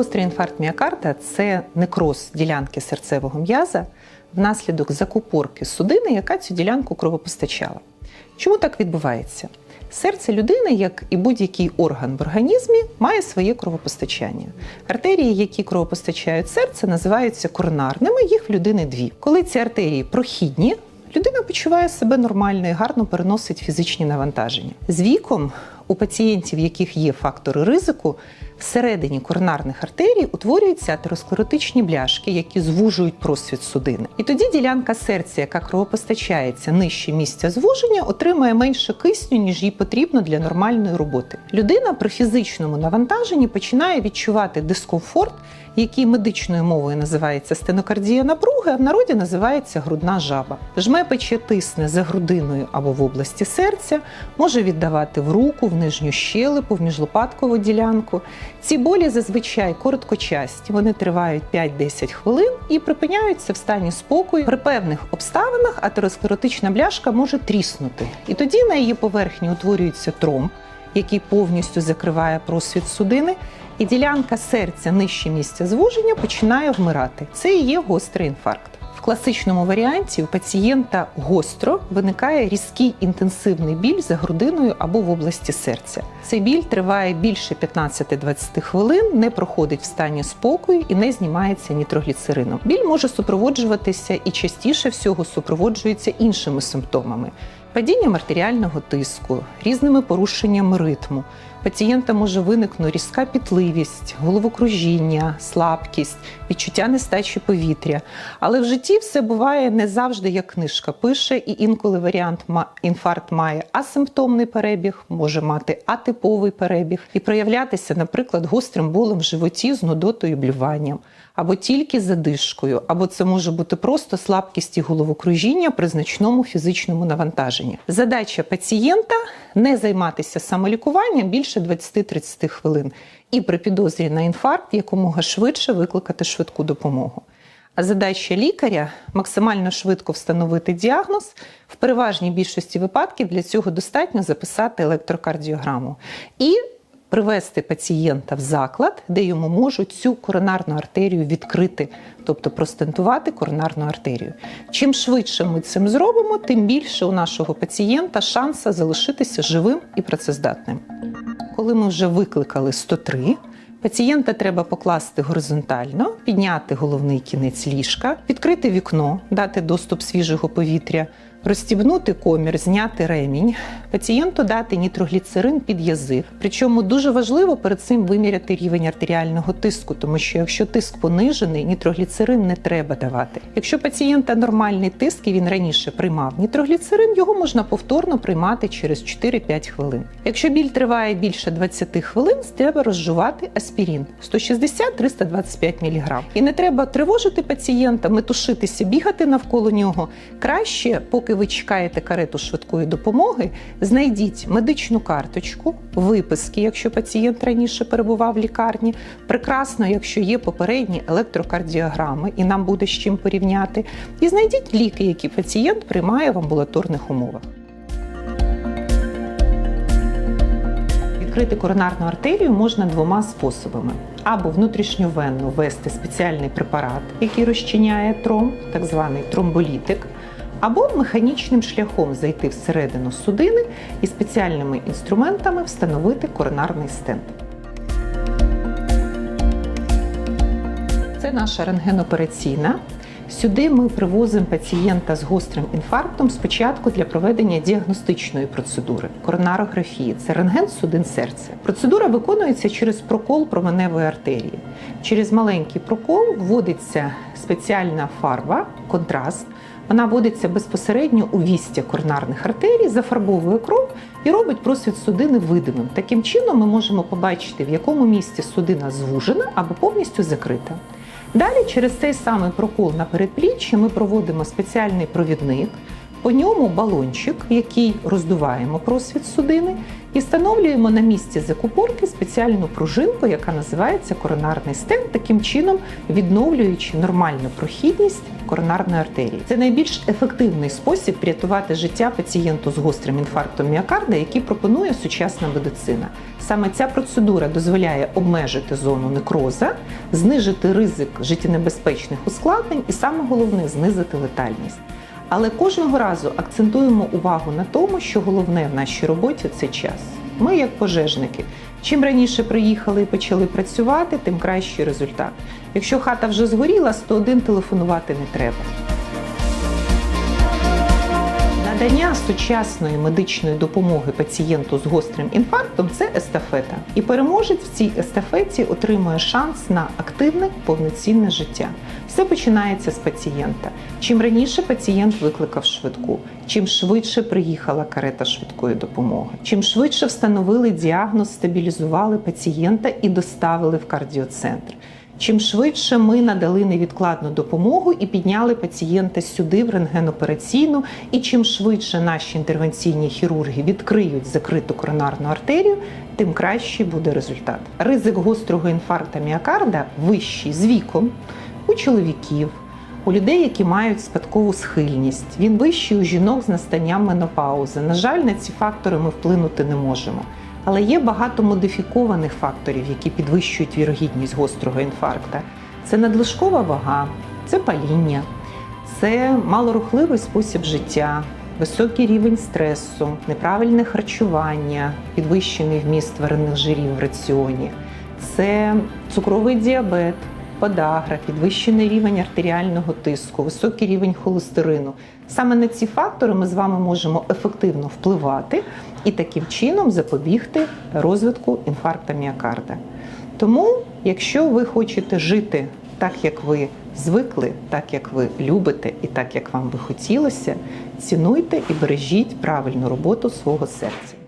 Гострий інфаркт міокарда це некроз ділянки серцевого м'яза внаслідок закупорки судини, яка цю ділянку кровопостачала. Чому так відбувається? Серце людини, як і будь-який орган в організмі, має своє кровопостачання. Артерії, які кровопостачають серце, називаються коронарними, їх в людини дві. Коли ці артерії прохідні, людина почуває себе нормально і гарно переносить фізичні навантаження. З віком у пацієнтів, в яких є фактори ризику, всередині коронарних артерій утворюються атеросклеротичні бляшки, які звужують просвіт судини. І тоді ділянка серця, яка кровопостачається нижче місця звуження, отримує менше кисню, ніж їй потрібно для нормальної роботи. Людина при фізичному навантаженні починає відчувати дискомфорт, який медичною мовою називається стенокардія напруги, а в народі називається грудна жаба. Жме пече тисне за грудиною або в області серця, може віддавати в руку, в нижню щелепу, в міжлопаткову ділянку. Ці болі зазвичай короткочасті, вони тривають 5-10 хвилин і припиняються в стані спокою. При певних обставинах атеросклеротична бляшка може тріснути, і тоді на її поверхні утворюється тромб, який повністю закриває просвіт судини, і ділянка серця нижче місця звуження починає вмирати. Це і є гострий інфаркт. Класичному варіанті у пацієнта гостро виникає різкий інтенсивний біль за грудиною або в області серця. Цей біль триває більше 15-20 хвилин, не проходить в стані спокою і не знімається нітрогліцерином. Біль може супроводжуватися і частіше всього супроводжується іншими симптомами. Падінням артеріального тиску, різними порушеннями ритму. Пацієнта може виникнути різка пітливість, головокружіння, слабкість, відчуття нестачі повітря. Але в житті все буває не завжди, як книжка пише, і інколи варіант інфаркт має асимптомний перебіг, може мати атиповий перебіг і проявлятися, наприклад, гострим болем в животі з нудотою блюванням. Або тільки задишкою, або це може бути просто слабкість і головокружіння при значному фізичному навантаженні. Задача пацієнта не займатися самолікуванням більше 20-30 хвилин, і при підозрі на інфаркт якомога швидше викликати швидку допомогу. А задача лікаря максимально швидко встановити діагноз. В переважній більшості випадків для цього достатньо записати електрокардіограму і привести пацієнта в заклад, де йому можуть цю коронарну артерію відкрити, тобто простентувати коронарну артерію. Чим швидше ми цим зробимо, тим більше у нашого пацієнта шанса залишитися живим і працездатним. Коли ми вже викликали 103, Пацієнта треба покласти горизонтально, підняти головний кінець ліжка, відкрити вікно, дати доступ свіжого повітря, розстібнути комір, зняти ремінь, пацієнту дати нітрогліцерин під язик. Причому дуже важливо перед цим виміряти рівень артеріального тиску, тому що якщо тиск понижений, нітрогліцерин не треба давати. Якщо пацієнта нормальний тиск і він раніше приймав нітрогліцерин, його можна повторно приймати через 4-5 хвилин. Якщо біль триває більше 20 хвилин, треба розжувати аспірин 160-325 мг. І не треба тривожити пацієнта, метушитися, бігати навколо нього. Краще, поки ви чекаєте карету швидкої допомоги, знайдіть медичну карточку, виписки, якщо пацієнт раніше перебував в лікарні. Прекрасно, якщо є попередні електрокардіограми, і нам буде з чим порівняти. І знайдіть ліки, які пацієнт приймає в амбулаторних умовах. Відкрити коронарну артерію можна двома способами: або внутрішньовенно ввести спеціальний препарат, який розчиняє тромб, так званий тромболітик, або механічним шляхом зайти всередину судини і спеціальними інструментами встановити коронарний стенд. Це наша рентгенопераційна. Сюди ми привозимо пацієнта з гострим інфарктом спочатку для проведення діагностичної процедури коронарографії. Це рентген судин серця. Процедура виконується через прокол променевої артерії. Через маленький прокол вводиться спеціальна фарба, контраст. Вона вводиться безпосередньо у вістя коронарних артерій, зафарбовує кров і робить просвіт судини видимим. Таким чином ми можемо побачити, в якому місці судина звужена або повністю закрита. Далі через цей самий прокол на передпліччі ми проводимо спеціальний провідник, По ньому балончик, який роздуваємо просвіт судини, і встановлюємо на місці закупорки спеціальну пружинку, яка називається коронарний стенд, таким чином відновлюючи нормальну прохідність коронарної артерії. Це найбільш ефективний спосіб врятувати життя пацієнту з гострим інфарктом міокарда, який пропонує сучасна медицина. Саме ця процедура дозволяє обмежити зону некроза, знижити ризик життєнебезпечних ускладнень і саме головне знизити летальність. Але кожного разу акцентуємо увагу на тому, що головне в нашій роботі це час. Ми, як пожежники, чим раніше приїхали і почали працювати, тим кращий результат. Якщо хата вже згоріла, 101 телефонувати не треба. Надання сучасної медичної допомоги пацієнту з гострим інфарктом це естафета. І переможець в цій естафеті отримує шанс на активне повноцінне життя. Все починається з пацієнта. Чим раніше пацієнт викликав швидку, чим швидше приїхала карета швидкої допомоги, чим швидше встановили діагноз, стабілізували пацієнта і доставили в кардіоцентр. Чим швидше ми надали невідкладну допомогу і підняли пацієнта сюди в рентгенопераційну, і чим швидше наші інтервенційні хірурги відкриють закриту коронарну артерію, тим кращий буде результат. Ризик гострого інфаркта міокарда вищий з віком у чоловіків. У людей, які мають спадкову схильність, він вищий у жінок з настанням менопаузи. На жаль, на ці фактори ми вплинути не можемо. Але є багато модифікованих факторів, які підвищують вірогідність гострого інфаркта. Це надлишкова вага, це паління, це малорухливий спосіб життя, високий рівень стресу, неправильне харчування, підвищений вміст тваринних жирів в раціоні, це цукровий діабет, подагра, підвищений рівень артеріального тиску, високий рівень холестерину. Саме на ці фактори ми з вами можемо ефективно впливати і таким чином запобігти розвитку інфаркта міокарда. Тому, якщо ви хочете жити так, як ви звикли, так як ви любите і так, як вам би хотілося, цінуйте і бережіть правильну роботу свого серця.